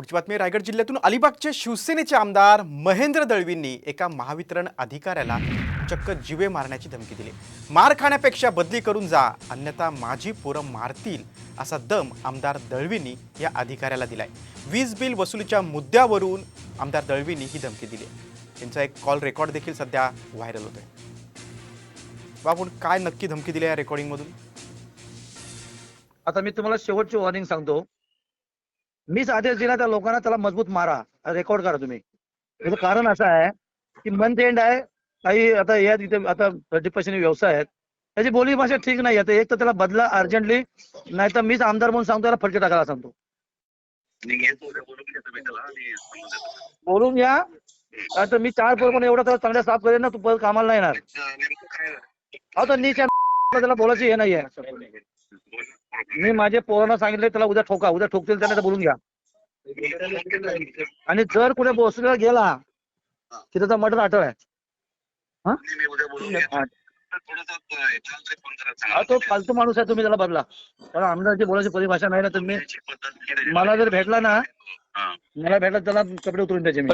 पुढची बातमी रायगड जिल्ह्यातून अलिबागचे शिवसेनेचे आमदार महेंद्र दळवींनी एका महावितरण अधिकाऱ्याला चक्क जिवे मारण्याची धमकी दिली. मार खाण्यापेक्षा बदली करून जा अन्यथा माझी पोरं मारतील असा दम आमदार दळवींनी या अधिकाऱ्याला दिलाय. वीज बिल वसुलीच्या मुद्द्यावरून आमदार दळवींनी ही धमकी दिली. त्यांचा एक कॉल रेकॉर्ड देखील सध्या व्हायरल होतोय. बाबून काय नक्की धमकी दिली या रेकॉर्डिंगमधून आता मी तुम्हाला शेवटची वॉर्निंग सांगतो. मीच आदेश दिला त्या लोकांना त्याला मजबूत मारा. रेकॉर्ड करा तुम्ही. याचं कारण असं आहे की मंथ एंड आहे काही आता या तिथे आता थर्टी पर्सेंट व्यवसाय आहेत. त्याची बोली भाषा ठीक नाही आता एक तर त्याला बदला अर्जंटली नाही तर मीच आमदार म्हणून सांगतो त्याला फटके टाकायला सांगतो. नाही बोलून घ्या. आता मी चार पोर पण एवढा त्याला चांगल्या साफ करेन ना तू परत कामाला नाही येणार. अहो तर नीच त्याला बोलायची हे नाहीये. बोल. मी माझे पोरांना सांगितले त्याला उद्या ठोका उद्या ठोकतील त्याने तर बोलून घ्या. आणि जर कुठे बोसरीला गेला की त्याचा मर्डर अटळ आहे. हा. तो फालतू माणूस आहे तुम्ही त्याला बदला. त्याला आमदारची बोलायची परिभाषा नाही ना तुम्ही. मला जर भेटला ना मला भेटला त्याला कपडे उतरून त्याचे मी.